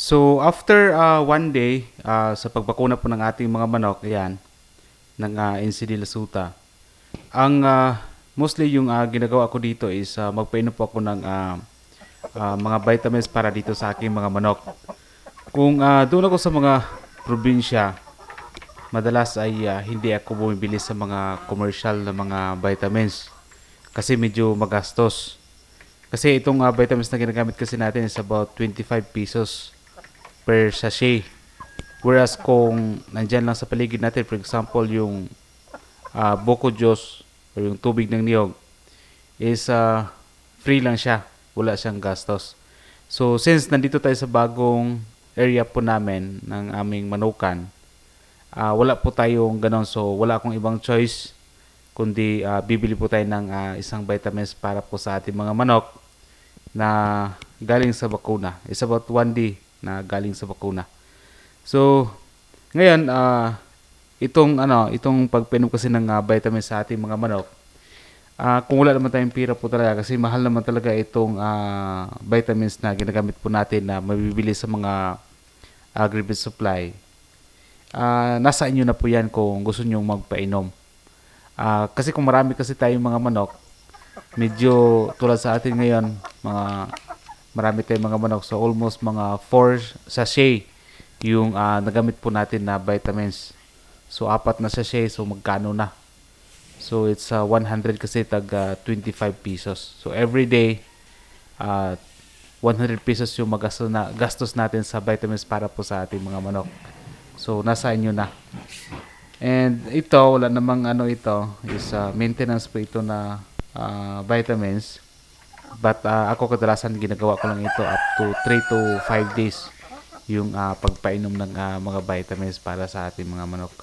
So, after uh, one day uh, sa pagbakuna po ng ating mga manok, ayan, ng uh, NCD Lasuta, ang uh, mostly yung uh, ginagawa ko dito is uh, magpainom po ako ng uh, uh, mga vitamins para dito sa aking mga manok. Kung uh, doon ako sa mga probinsya, madalas ay uh, hindi ako bumibili sa mga commercial na mga vitamins kasi medyo magastos. Kasi itong uh, vitamins na ginagamit kasi natin is about 25 pesos per sachet. Whereas kung nandyan lang sa paligid natin, for example, yung uh, Boko Diyos o yung tubig ng niyog is uh, free lang siya. Wala siyang gastos. So, since nandito tayo sa bagong area po namin ng aming manukan, uh, wala po tayong ganon. So, wala akong ibang choice kundi uh, bibili po tayo ng uh, isang vitamins para po sa ating mga manok na galing sa bakuna. It's about 1D na galing sa bakuna. So, ngayon, uh, itong, ano, itong pagpinom kasi ng uh, vitamins sa ating mga manok, uh, kung wala naman tayong pira po talaga, kasi mahal naman talaga itong uh, vitamins na ginagamit po natin na mabibili sa mga agri-based supply, uh, nasa inyo na po yan kung gusto nyo magpainom. Uh, kasi kung marami kasi tayong mga manok, medyo tulad sa atin ngayon, mga marami tayong mga manok. So almost mga 4 sachet yung uh, nagamit po natin na vitamins. So apat na sachet, so magkano na? So it's uh, 100 kasi tag uh, 25 pesos. So every day uh, 100 pesos yung magastos na gastos natin sa vitamins para po sa ating mga manok. So nasa inyo na. And ito wala namang ano ito is uh, maintenance po ito na uh, vitamins. But uh, ako kadalasan ginagawa ko lang ito up to 3 to 5 days yung uh, pagpainom ng uh, mga vitamins para sa ating mga manok.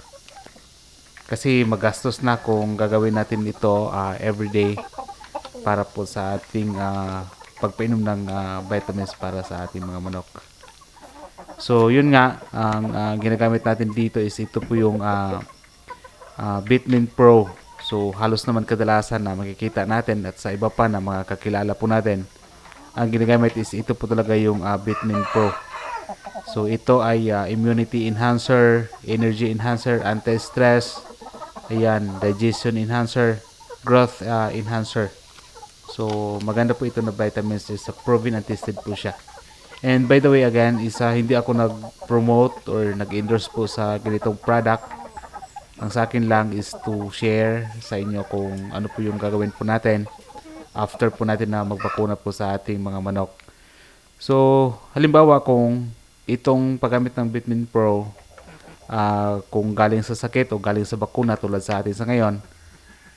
Kasi magastos na kung gagawin natin ito uh, every day para po sa ating uh, pagpainom ng uh, vitamins para sa ating mga manok. So yun nga, ang uh, ginagamit natin dito is ito po yung uh, uh, Bitmin Pro So halos naman kadalasan na makikita natin at sa iba pa na mga kakilala po natin, ang ginagamit is ito po talaga yung uh, Bitmin Pro. So ito ay uh, immunity enhancer, energy enhancer, anti-stress, ayan, digestion enhancer, growth uh, enhancer. So maganda po ito na vitamins is uh, proven and tested po siya. And by the way again, isa hindi ako nag-promote or nag-endorse po sa ganitong product ang sa akin lang is to share sa inyo kung ano po yung gagawin po natin after po natin na magbakuna po sa ating mga manok. So, halimbawa kung itong paggamit ng Bitmin Pro uh, kung galing sa sakit o galing sa bakuna tulad sa atin sa ngayon,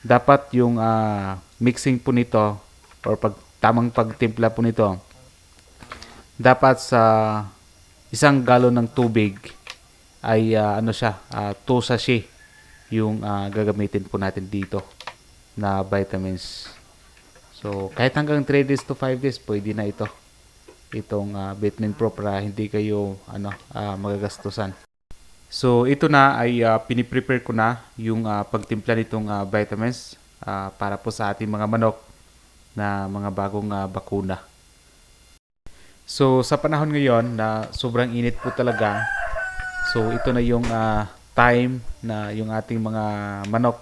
dapat yung uh, mixing po nito or pag, tamang pagtimpla po nito dapat sa isang galon ng tubig ay uh, ano siya, uh, 2 sachet yung uh, gagamitin po natin dito na vitamins. So, kahit hanggang 3 days to 5 days, pwede na ito. Itong uh, Vitamin Pro para hindi kayo ano, uh, magagastusan. So, ito na ay uh, piniprepare ko na yung uh, pagtimpla nitong uh, vitamins uh, para po sa ating mga manok na mga bagong uh, bakuna. So, sa panahon ngayon na sobrang init po talaga, so ito na yung uh, time na yung ating mga manok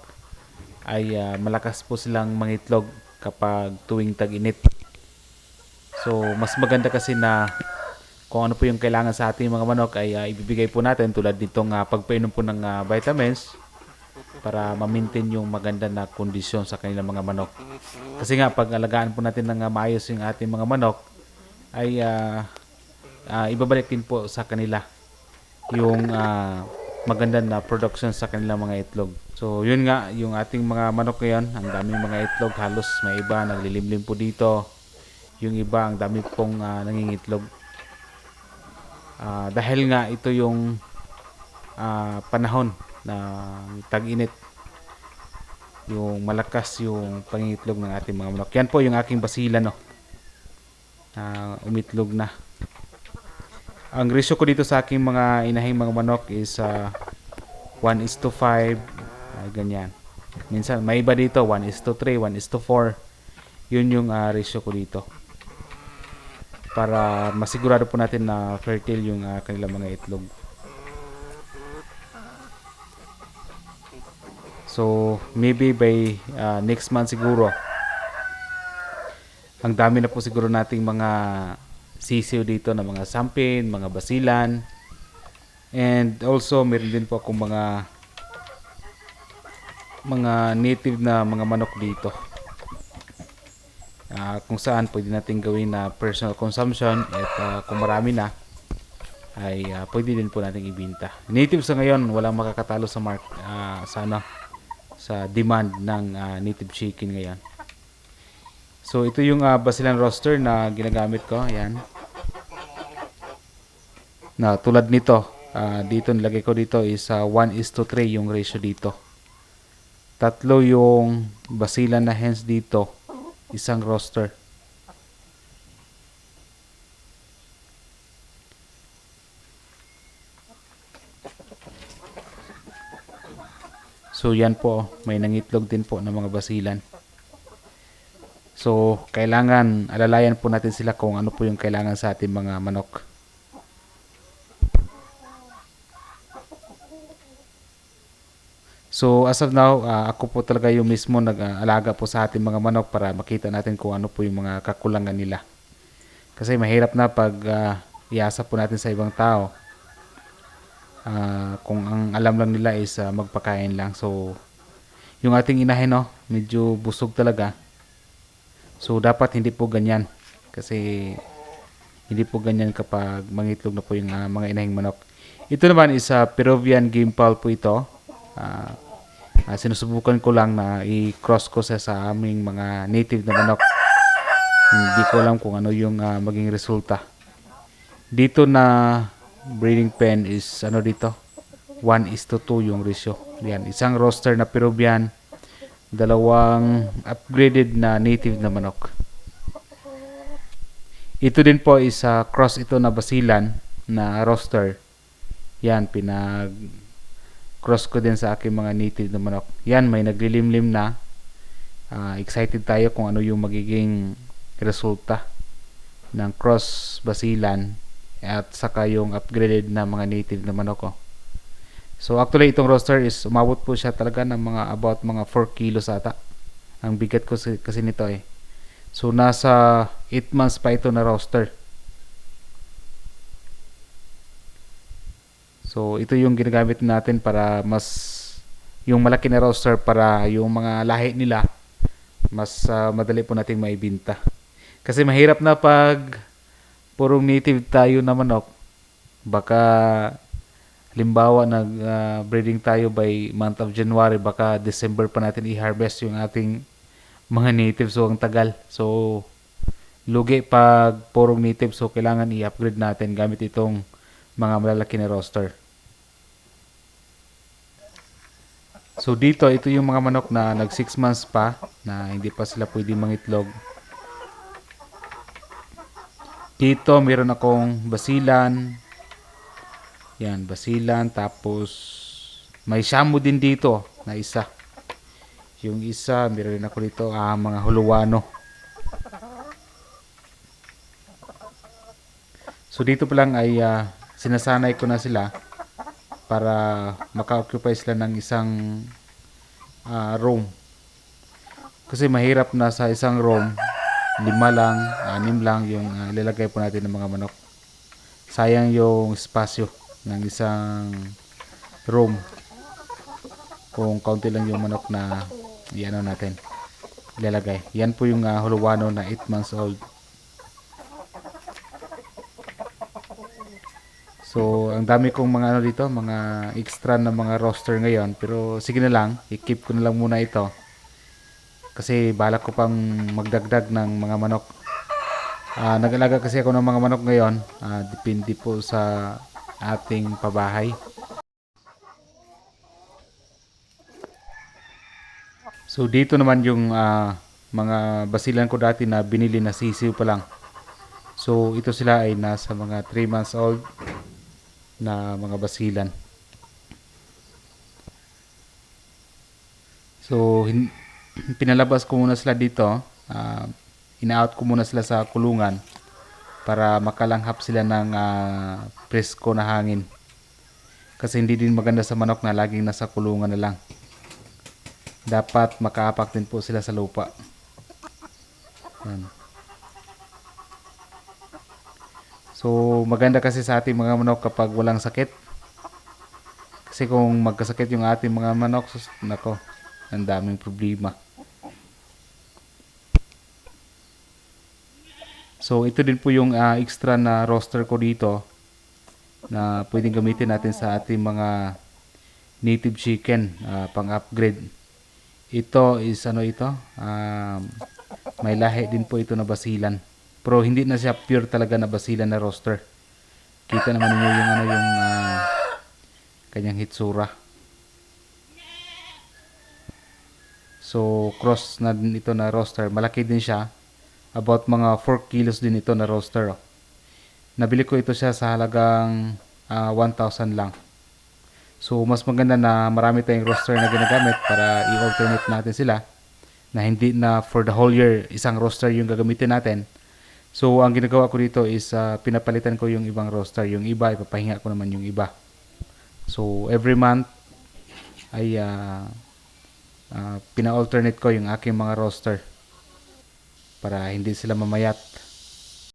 ay uh, malakas po silang mangitlog kapag tuwing tag-init. So, mas maganda kasi na kung ano po yung kailangan sa ating mga manok ay uh, ibibigay po natin tulad nitong uh, pagpainom po ng uh, vitamins para ma-maintain yung maganda na kondisyon sa kanilang mga manok. Kasi nga, pag alagaan po natin ng uh, maayos yung ating mga manok, ay uh, uh, ibabalik din po sa kanila yung uh, maganda na production sa kanilang mga itlog. So, yun nga, yung ating mga manok ngayon, ang daming mga itlog, halos may iba naglilimlim po dito. Yung iba, ang dami pong uh, nangingitlog. Uh, dahil nga ito yung uh, panahon na tag-init. Yung malakas yung pangingitlog ng ating mga manok. Yan po yung aking basila, no. Uh, umitlog na. Ang ratio ko dito sa aking mga inahing mga manok is uh, 1 is to 5. Uh, ganyan. Minsan, may iba dito, 1 is to 3, 1 is to 4. Yun yung uh, ratio ko dito. para masigurado po natin na fertile yung ah, kanilang mga itlog. So, maybe by ah, next month siguro, ang dami na po siguro nating mga sisiw dito na mga sampin, mga basilan. And also, meron din po akong mga mga native na mga manok dito. Ah, kung saan pwede natin gawin na personal consumption at ah, kung marami na ay ah, pwede din po natin ibenta. Native sa ngayon, walang makakatalo sa mark ah, sa ano, sa demand ng ah, native chicken ngayon. So ito yung ah, basilan roster na ginagamit ko, ayan. Na tulad nito, ah, dito nilagay ko dito is 1 is to 3 yung ratio dito. Tatlo yung basilan na hens dito, isang roster. So yan po, may nangitlog din po ng mga basilan. So, kailangan alalayan po natin sila kung ano po yung kailangan sa ating mga manok. So, as of now, ah, ako po talaga yung mismo nag-alaga po sa ating mga manok para makita natin kung ano po yung mga kakulangan nila. Kasi mahirap na pag ah, iasa po natin sa ibang tao. Ah, kung ang alam lang nila is ah, magpakain lang. So, yung ating inahin, no, medyo busog talaga. So dapat hindi po ganyan kasi hindi po ganyan kapag mangitlog na po yung ah, mga inahing manok. Ito naman is a Peruvian fowl po ito. Ah, ah, sinusubukan ko lang na i-cross ko sa sa aming mga native na manok. Hindi ko alam kung ano yung ah, maging resulta. Dito na breeding pen is ano dito? 1 is to 2 yung ratio. Yan, isang roster na Peruvian, dalawang upgraded na native na manok. Ito din po is ah, cross ito na basilan na roster. Yan, pinag cross ko din sa aking mga native na manok. Yan, may naglilimlim na. Ah, excited tayo kung ano yung magiging resulta ng cross basilan at saka yung upgraded na mga native na manok ko. So actually itong roster is umabot po siya talaga ng mga about mga 4 kilos ata. Ang bigat ko si- kasi nito eh. So nasa 8 months pa ito na roster. So ito yung ginagamit natin para mas yung malaki na roster para yung mga lahi nila mas ah, madali po nating maibinta. Kasi mahirap na pag purong native tayo na manok. Baka Limbawa, nag-breeding tayo by month of January, baka December pa natin i-harvest yung ating mga native. So, ang tagal. So, lugi pag purong native. So, kailangan i-upgrade natin gamit itong mga malalaki na roster. So, dito, ito yung mga manok na nag 6 months pa na hindi pa sila pwede mangitlog. Dito, meron akong basilan, yan, basilan. Tapos, may shamu din dito na isa. Yung isa, meron rin ako dito, ah, mga huluwano. So, dito pa lang ay ah, sinasanay ko na sila para maka-occupy sila ng isang ah, room. Kasi mahirap na sa isang room, lima lang, anim lang yung ah, ilalagay po natin ng mga manok. Sayang yung espasyo ng isang room. Kung kaunti lang yung manok na iano natin ilalagay. Yan po yung uh, huluwano na 8 months old. So ang dami kong mga ano dito mga extra na mga roster ngayon. Pero sige na lang i-keep ko na lang muna ito. Kasi balak ko pang magdagdag ng mga manok. Ah, nag-alaga kasi ako ng mga manok ngayon. Ah, depende po sa ating pabahay. So dito naman yung ah, mga basilan ko dati na binili na sisiw pa lang. So ito sila ay nasa mga 3 months old na mga basilan. So pinalabas ko muna sila dito. ah, ina-out ko muna sila sa kulungan para makalanghap sila ng ah, presko na hangin. Kasi hindi din maganda sa manok na laging nasa kulungan na lang. Dapat makaapak din po sila sa lupa. Yan. So maganda kasi sa ating mga manok kapag walang sakit. Kasi kung magkasakit yung ating mga manok, nako, ang daming problema. So ito din po yung ah, extra na roster ko dito na pwedeng gamitin natin sa ating mga native chicken ah, pang-upgrade. Ito is ano ito? Um, may lahi din po ito na basilan. Pero hindi na siya pure talaga na basilan na roster. Kita naman niyo yung ano yung ah, kanyang hitsura. So cross na din ito na roster. Malaki din siya. About mga 4 kilos din ito na roster. oh. Nabili ko ito siya sa halagang ah, 1,000 lang. So mas maganda na marami tayong roster na ginagamit para i-alternate natin sila na hindi na for the whole year isang roster yung gagamitin natin. So ang ginagawa ko dito is ah, pinapalitan ko yung ibang roster, yung iba ipapahinga ko naman yung iba. So every month ay ah, ah, pina-alternate ko yung aking mga roster para hindi sila mamayat.